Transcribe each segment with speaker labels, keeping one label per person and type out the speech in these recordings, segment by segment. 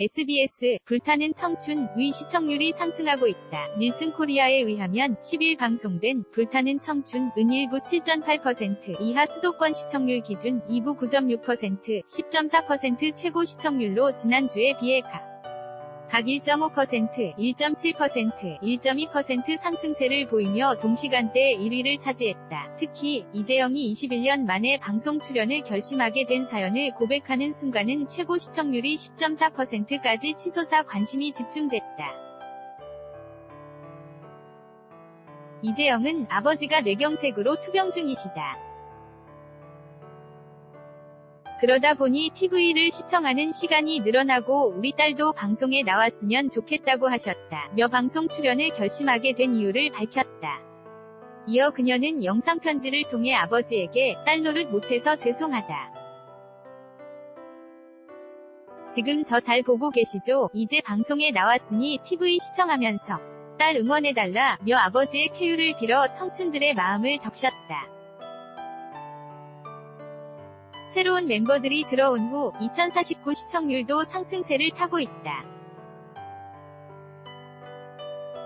Speaker 1: SBS 불타는 청춘 위 시청률이 상승하고 있다. 닐슨 코리아에 의하면 10일 방송된 불타는 청춘 은 1부 7.8% 이하 수도권 시청률 기준 2부 9.6% 10.4% 최고 시청률로 지난주에 비해 각, 각 1.5%, 1.7%, 1.2% 상승세를 보이며 동시간대에 1위를 차지했다. 특히 이재영이 21년 만에 방송 출연을 결심하게 된 사연을 고백하는 순간은 최고 시청률이 10.4%까지 치솟아 관심이 집중됐다. 이재영은 아버지가 뇌경색으로 투병 중이시다. 그러다 보니 TV를 시청하는 시간이 늘어나고 우리 딸도 방송에 나왔으면 좋겠다고 하셨다. 며 방송 출연을 결심하게 된 이유를 밝혔다. 이어 그녀는 영상 편지를 통해 아버지에게 딸 노릇 못해서 죄송하다. 지금 저 잘 보고 계시죠? 이제 방송에 나왔으니 TV 시청하면서 딸 응원해달라 며 아버지의 쾌유를 빌어 청춘들의 마음을 적셨다. 새로운 멤버들이 들어온 후 2049 시청률도 상승세를 타고 있다.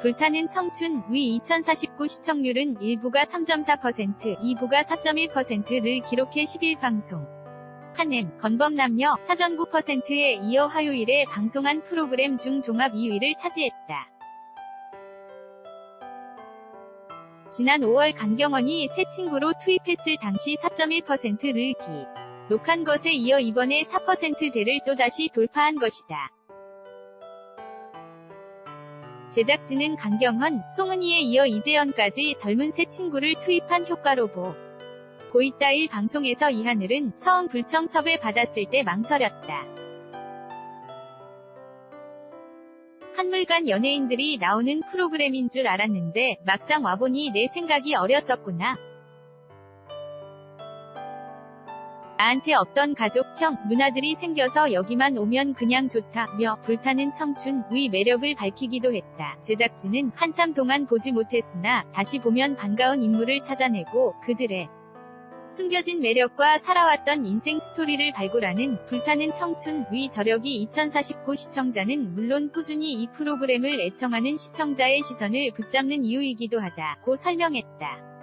Speaker 1: 불타는 청춘 위 2049 시청률은 1부가 3.4%, 2부가 4.1%를 기록해 10일 방송. 한엠, 건범남녀, 사전 9%에 이어 화요일에 방송한 프로그램 중 종합 2위를 차지했다. 지난 5월 강경원이 새 친구로 투입했을 당시 4.1%를 기. 녹한 것에 이어 이번에 4%대를 또다시 돌파한 것이다. 제작진은 강경헌, 송은이에 이어 이재현까지 젊은 새 친구를 투입한 효과로 보. 고이따일 방송에서 이하늘은 처음 불청 섭외 받았을 때 망설였다. 한물간 연예인들이 나오는 프로그램인 줄 알았는데 막상 와보니 내 생각이 어렸었구나. 나한테 없던 가족, 형, 누나들이 생겨서 여기만 오면 그냥 좋다며 불타는 청춘의 매력을 밝히기도 했다. 제작진은 한참 동안 보지 못했으나 다시 보면 반가운 인물을 찾아내고 그들의 숨겨진 매력과 살아왔던 인생 스토리를 발굴하는 불타는 청춘의 저력이 2049 시청자는 물론 꾸준히 이 프로그램을 애청하는 시청자의 시선을 붙잡는 이유이기도 하다. 고 설명했다.